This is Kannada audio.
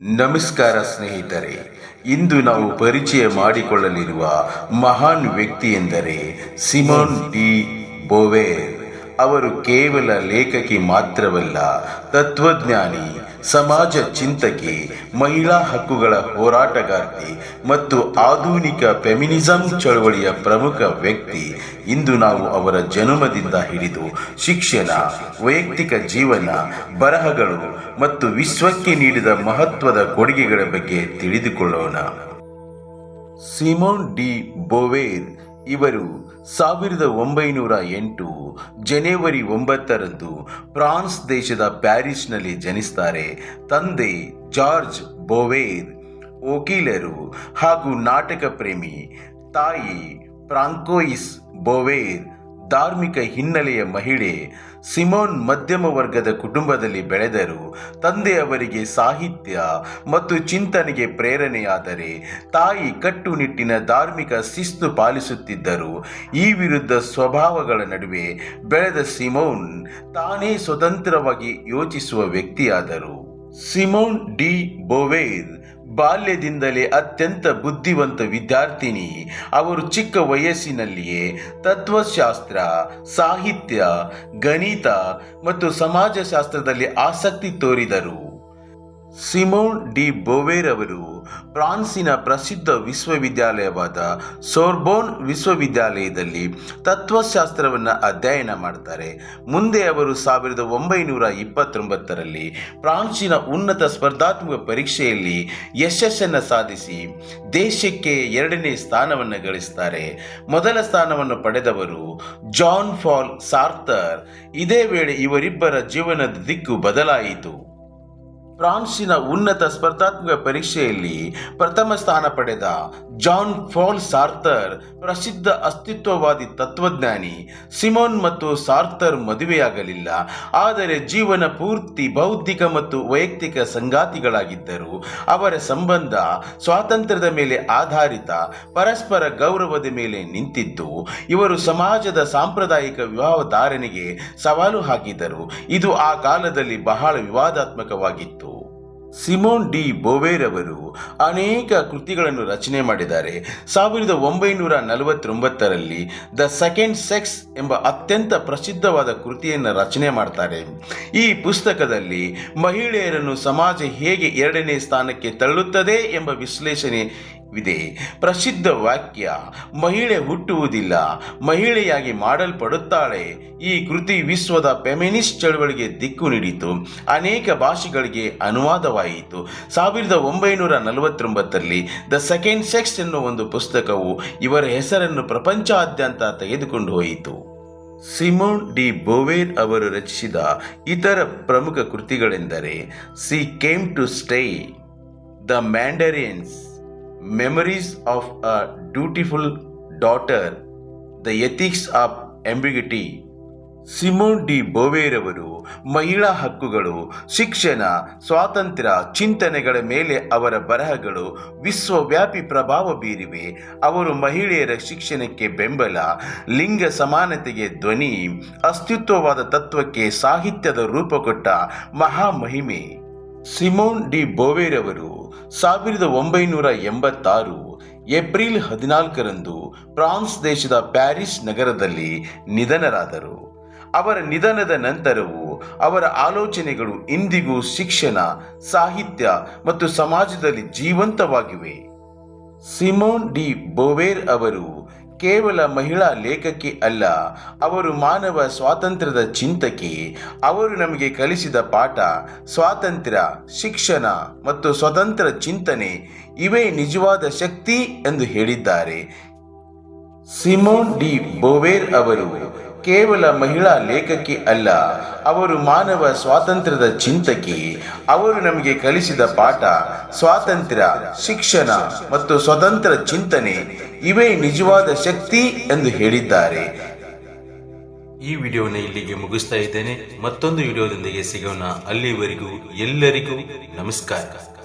ನಮಸ್ಕಾರ ಸ್ನೇಹಿತರೆ ಇಂದು ನಾವು ಪರಿಚಯ ಮಾಡಿಕೊಳ್ಳಲಿರುವ ಮಹಾನ್ ವ್ಯಕ್ತಿ ಎಂದರೆ ಸಿಮೋನ್ ಡಿ ಬೋವೇರ್ ಅವರು ಕೇವಲ ಲೇಖಕಿ ಮಾತ್ರವಲ್ಲ, ತತ್ವಜ್ಞಾನಿ, ಸಮಾಜ ಚಿಂತಕಿ, ಮಹಿಳಾ ಹಕ್ಕುಗಳ ಹೋರಾಟಗಾರ್ತಿ ಮತ್ತು ಆಧುನಿಕ ಫೆಮಿನಿಸಂ ಚಳವಳಿಯ ಪ್ರಮುಖ ವ್ಯಕ್ತಿ ಇಂದು ನಾವು ಅವರ ಜನ್ಮದಿಂದ ಹಿಡಿದು ಶಿಕ್ಷಣ, ವೈಯಕ್ತಿಕ ಜೀವನ, ಬರಹಗಳು ಮತ್ತು ವಿಶ್ವಕ್ಕೆ ನೀಡಿದ ಮಹತ್ವದ ಕೊಡುಗೆಗಳ ಬಗ್ಗೆ ತಿಳಿದುಕೊಳ್ಳೋಣ. ಸಿಮೋನ್ ಡಿ ಬೋವೇರ್ ಇವರು ಸಾವಿರದ ಒಂಬೈನೂರ ಎಂಟು ಜನವರಿ ಒಂಬತ್ತರಂದು ಫ್ರಾನ್ಸ್ ದೇಶದ ಪ್ಯಾರಿಸ್ನಲ್ಲಿ ಜನಿಸ್ತಾರೆ ತಂದೆ ಜಾರ್ಜ್ ಬೋವೇರ್. ವಕೀಲರು ಹಾಗೂ ನಾಟಕ ಪ್ರೇಮಿ ತಾಯಿ ಫ್ರಾಂಕೋಯಿಸ್ ಬೋವೇರ್ ಧಾರ್ಮಿಕ ಹಿನ್ನೆಲೆಯ ಮಹಿಳೆ ಸಿಮೋನ್ ಮಧ್ಯಮ ವರ್ಗದ ಕುಟುಂಬದಲ್ಲಿ ಬೆಳೆದರು. ತಂದೆ ಅವರಿಗೆ ಸಾಹಿತ್ಯ ಮತ್ತು ಚಿಂತನೆಗೆ ಪ್ರೇರಣೆಯಾದರೆ ತಾಯಿ ಕಟ್ಟುನಿಟ್ಟಿನ ಧಾರ್ಮಿಕ ಶಿಸ್ತು ಪಾಲಿಸುತ್ತಿದ್ದರು. ಈ ವಿರುದ್ಧ ಸ್ವಭಾವಗಳ ನಡುವೆ ಬೆಳೆದ ಸಿಮೋನ್ ತಾನೇ ಸ್ವತಂತ್ರವಾಗಿ ಯೋಚಿಸುವ ವ್ಯಕ್ತಿಯಾದರು. ಸಿಮೋನ್ ಡಿ ಬೋವೇರ್ ಬಾಲ್ಯದಿಂದಲೇ ಅತ್ಯಂತ ಬುದ್ಧಿವಂತ ವಿದ್ಯಾರ್ಥಿನಿ. ಅವರು ಚಿಕ್ಕ ವಯಸ್ಸಿನಲ್ಲಿಯೇ ತತ್ವಶಾಸ್ತ್ರ ಸಾಹಿತ್ಯ ಗಣಿತ ಮತ್ತು ಸಮಾಜಶಾಸ್ತ್ರದಲ್ಲಿ ಆಸಕ್ತಿ ತೋರಿದರು. ಸಿಮೋನ್ ಡಿ ಬೋವೇರ್ ಅವರು ಫ್ರಾನ್ಸಿನ ಪ್ರಸಿದ್ಧ ವಿಶ್ವವಿದ್ಯಾಲಯವಾದ ಸೋರ್ಬೋನ್ ವಿಶ್ವವಿದ್ಯಾಲಯದಲ್ಲಿ ತತ್ವಶಾಸ್ತ್ರವನ್ನು ಅಧ್ಯಯನ ಮಾಡ್ತಾರೆ. ಮುಂದೆ ಅವರು ಸಾವಿರದ ಒಂಬೈನೂರ ಇಪ್ಪತ್ತೊಂಬತ್ತರಲ್ಲಿ ಫ್ರಾನ್ಸಿನ ಉನ್ನತ ಸ್ಪರ್ಧಾತ್ಮಕ ಪರೀಕ್ಷೆಯಲ್ಲಿ ಯಶಸ್ಸನ್ನು ಸಾಧಿಸಿ ದೇಶಕ್ಕೆ ಎರಡನೇ ಸ್ಥಾನವನ್ನು ಗಳಿಸ್ತಾರೆ. ಮೊದಲ ಸ್ಥಾನವನ್ನು ಪಡೆದವರು ಜಾನ್ ಫಾಲ್ ಸಾರ್ತರ್ ಇದೇ ವೇಳೆ ಇವರಿಬ್ಬರ ಜೀವನದ ದಿಕ್ಕು ಬದಲಾಯಿತು. ಫ್ರಾನ್ಸಿನ ಉನ್ನತ ಸ್ಪರ್ಧಾತ್ಮಕ ಪರೀಕ್ಷೆಯಲ್ಲಿ ಪ್ರಥಮ ಸ್ಥಾನ ಪಡೆದ ಜಾನ್ ಫಾಲ್ ಸಾರ್ಥರ್, ಪ್ರಸಿದ್ಧ ಅಸ್ತಿತ್ವವಾದಿ ತತ್ವಜ್ಞಾನಿ. ಸಿಮೋನ್ ಮತ್ತು ಸಾರ್ಥರ್ ಮದುವೆಯಾಗಲಿಲ್ಲ, ಆದರೆ ಜೀವನ ಪೂರ್ತಿ ಬೌದ್ಧಿಕ ಮತ್ತು ವೈಯಕ್ತಿಕ ಸಂಗಾತಿಗಳಾಗಿದ್ದರು. ಅವರ ಸಂಬಂಧ ಸ್ವಾತಂತ್ರ್ಯದ ಮೇಲೆ ಆಧಾರಿತ ಪರಸ್ಪರ ಗೌರವದ ಮೇಲೆ ನಿಂತಿದ್ದು, ಇವರು ಸಮಾಜದ ಸಾಂಪ್ರದಾಯಿಕ ವಿವಾಹ ಧಾರಣೆಗೆ ಸವಾಲು ಹಾಕಿದರು. ಇದು ಆ ಕಾಲದಲ್ಲಿ ಬಹಳ ವಿವಾದಾತ್ಮಕವಾಗಿತ್ತು. ಸಿಮೋನ್ ಡಿ ಬೋವೇರ್ ಅವರು ಅನೇಕ ಕೃತಿಗಳನ್ನು ರಚನೆ ಮಾಡಿದ್ದಾರೆ. ಸಾವಿರದ ಒಂಬೈನೂರ ನಲವತ್ತೊಂಬತ್ತರಲ್ಲಿ ದ ಸೆಕೆಂಡ್ ಸೆಕ್ಸ್ ಎಂಬ ಅತ್ಯಂತ ಪ್ರಸಿದ್ಧವಾದ ಕೃತಿಯನ್ನು ರಚನೆ ಮಾಡ್ತಾರೆ. ಈ ಪುಸ್ತಕದಲ್ಲಿ ಮಹಿಳೆಯರನ್ನು ಸಮಾಜ ಹೇಗೆ ಎರಡನೇ ಸ್ಥಾನಕ್ಕೆ ತಳ್ಳುತ್ತದೆ ಎಂಬ ವಿಶ್ಲೇಷಣೆ ವಿದೆ ಪ್ರಸಿದ್ಧ ವಾಕ್ಯ, ಮಹಿಳೆ ಹುಟ್ಟುವುದಿಲ್ಲ, ಮಹಿಳೆಯಾಗಿ ಮಾಡಲ್ಪಡುತ್ತಾಳೆ. ಈ ಕೃತಿ ವಿಶ್ವದ ಫೆಮಿನಿಸ್ಟ್ ಚಳವಳಿಗೆ ದಿಕ್ಕು ನೀಡಿತು. ಅನೇಕ ಭಾಷೆಗಳಿಗೆ ಅನುವಾದವಾಯಿತು. ಸಾವಿರದ ಒಂಬೈನೂರ ನಲವತ್ತೊಂಬತ್ತರಲ್ಲಿ ದ ಸೆಕೆಂಡ್ ಸೆಕ್ಸ್ ಎನ್ನುವ ಒಂದು ಪುಸ್ತಕವು ಇವರ ಹೆಸರನ್ನು ಪ್ರಪಂಚಾದ್ಯಂತ ತೆಗೆದುಕೊಂಡು ಹೋಯಿತು. ಸಿಮೋನ್ ಡಿ ಬೋವೇರ್ ಅವರು ರಚಿಸಿದ ಇತರ ಪ್ರಮುಖ ಕೃತಿಗಳೆಂದರೆ, she came to stay, the mandarins. Memories of a Dutiful Daughter, The Ethics of Ambiguity, Simone de ಬೋವೇರವರು ಮಹಿಳಾ ಹಕ್ಕುಗಳು ಶಿಕ್ಷಣ ಸ್ವಾತಂತ್ರ್ಯ ಚಿಂತನೆಗಳ ಮೇಲೆ ಅವರ ಬರಹಗಳು ವಿಶ್ವವ್ಯಾಪಿ ಪ್ರಭಾವ ಬೀರಿವೆ. ಅವರು ಮಹಿಳೆಯರ ಶಿಕ್ಷಣಕ್ಕೆ ಬೆಂಬಲ ಲಿಂಗ ಸಮಾನತೆಗೆ ಧ್ವನಿ ಅಸ್ತಿತ್ವವಾದ ತತ್ವಕ್ಕೆ ಸಾಹಿತ್ಯದ ರೂಪ ಕೊಟ್ಟ ಮಹಾಮಹಿಮೆ. ಸಿಮೋನ್ ಡಿ ಬೋವೇರ್ ಅವರು ಸಾವಿರದ ಒಂಬೈನೂರ ಎಂಬತ್ತಾರು ಏಪ್ರಿಲ್ ಹದಿನಾಲ್ಕರಂದು ಫ್ರಾನ್ಸ್ ದೇಶದ ಪ್ಯಾರಿಸ್ ನಗರದಲ್ಲಿ ನಿಧನರಾದರು. ಅವರ ನಿಧನದ ನಂತರವೂ ಅವರ ಆಲೋಚನೆಗಳು ಇಂದಿಗೂ ಶಿಕ್ಷಣ, ಸಾಹಿತ್ಯ ಮತ್ತು ಸಮಾಜದಲ್ಲಿ ಜೀವಂತವಾಗಿವೆ. ಸಿಮೋನ್ ಡಿ ಬೋವೇರ್ ಅವರು ಕೇವಲ ಮಹಿಳಾ ಲೇಖಕಿ ಅಲ್ಲ, ಅವರು ಮಾನವ ಸ್ವಾತಂತ್ರ್ಯದ ಚಿಂತಕಿ. ಅವರು ನಮಗೆ ಕಲಿಸಿದ ಪಾಠ, ಸ್ವಾತಂತ್ರ್ಯ, ಶಿಕ್ಷಣ ಮತ್ತು ಸ್ವತಂತ್ರ ಚಿಂತನೆ, ಇವೇ ನಿಜವಾದ ಶಕ್ತಿ ಎಂದು ಹೇಳಿದ್ದಾರೆ. ಸಿಮೋನ್ ಡಿ ಬೋವೇರ್ ಅವರು ಕೇವಲ ಮಹಿಳಾ ಲೇಖಕಿ ಅಲ್ಲ, ಅವರು ಮಾನವ ಸ್ವಾತಂತ್ರ್ಯದ ಚಿಂತಕಿ. ಅವರು ನಮಗೆ ಕಲಿಸಿದ ಪಾಠ, ಸ್ವಾತಂತ್ರ್ಯ, ಶಿಕ್ಷಣ ಮತ್ತು ಸ್ವತಂತ್ರ ಚಿಂತನೆ. ಇವೇ ನಿಜವಾದ ಶಕ್ತಿ ಎಂದು ಹೇಳಿದ್ದಾರೆ. ಈ ವಿಡಿಯೋನ ಇಲ್ಲಿಗೆ ಮುಗಿಸ್ತಾ ಇದ್ದೇನೆ. ಮತ್ತೊಂದು ವಿಡಿಯೋದೊಂದಿಗೆ ಸಿಗೋಣ. ಅಲ್ಲಿವರೆಗೂ ಎಲ್ಲರಿಗೂ ನಮಸ್ಕಾರ.